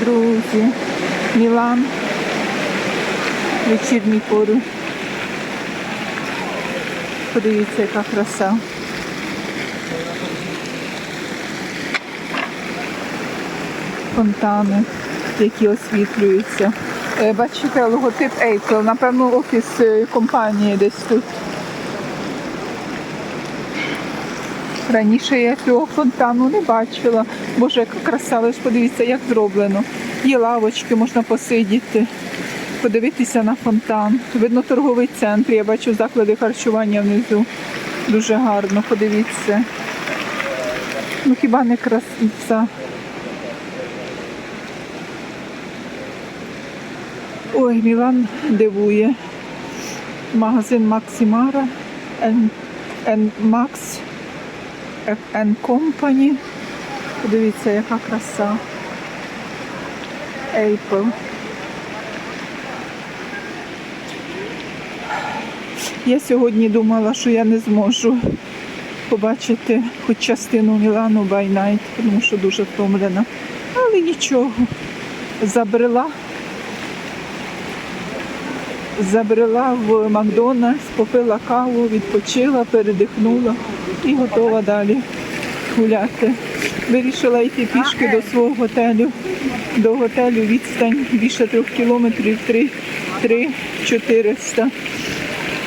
Друзі, Мілан, вечірній пору. Подивіться, яка краса. Фонтани, які освітлюються. Е, Бачите, логотип Apple, напевно, офіс е, компанії десь тут. Раніше я цього фонтану не бачила. Боже, яка краса, ви ж подивіться, як зроблено. Є лавочки, можна посидіти, подивитися на фонтан. Видно торговий центр. Я бачу заклади харчування внизу. Дуже гарно, подивіться. Ну хіба не краса? Ой, Мілан дивує. Магазин Максимара, FN Company. Подивіться, яка краса. Apple. Я сьогодні думала, що я не зможу побачити хоч частину Мілану by night, тому що дуже втомлена. Але нічого. Забрела. Забрела в Макдональдс, попила каву, відпочила, передихнула і готова далі гуляти. Вирішила йти пішки до свого готелю. До готелю відстань більше трьох кілометрів, три, три 400.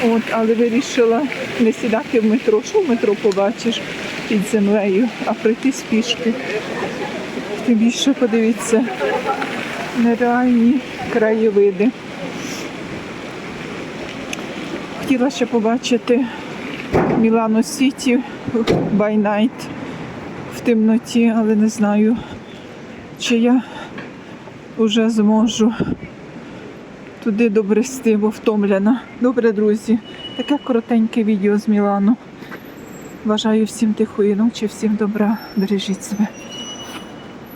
От, але вирішила не сідати в метро. Що в метро побачиш під землею, а прийти з пішки. Тим більше подивіться нереальні краєвиди. Хотіла ще побачити Мілано Сіті by night в темноті, але не знаю, чи я вже зможу туди добрести, бо втомлена. Добре, друзі, таке коротеньке відео з Мілану. Бажаю всім тихої ночі, всім добра, бережіть себе.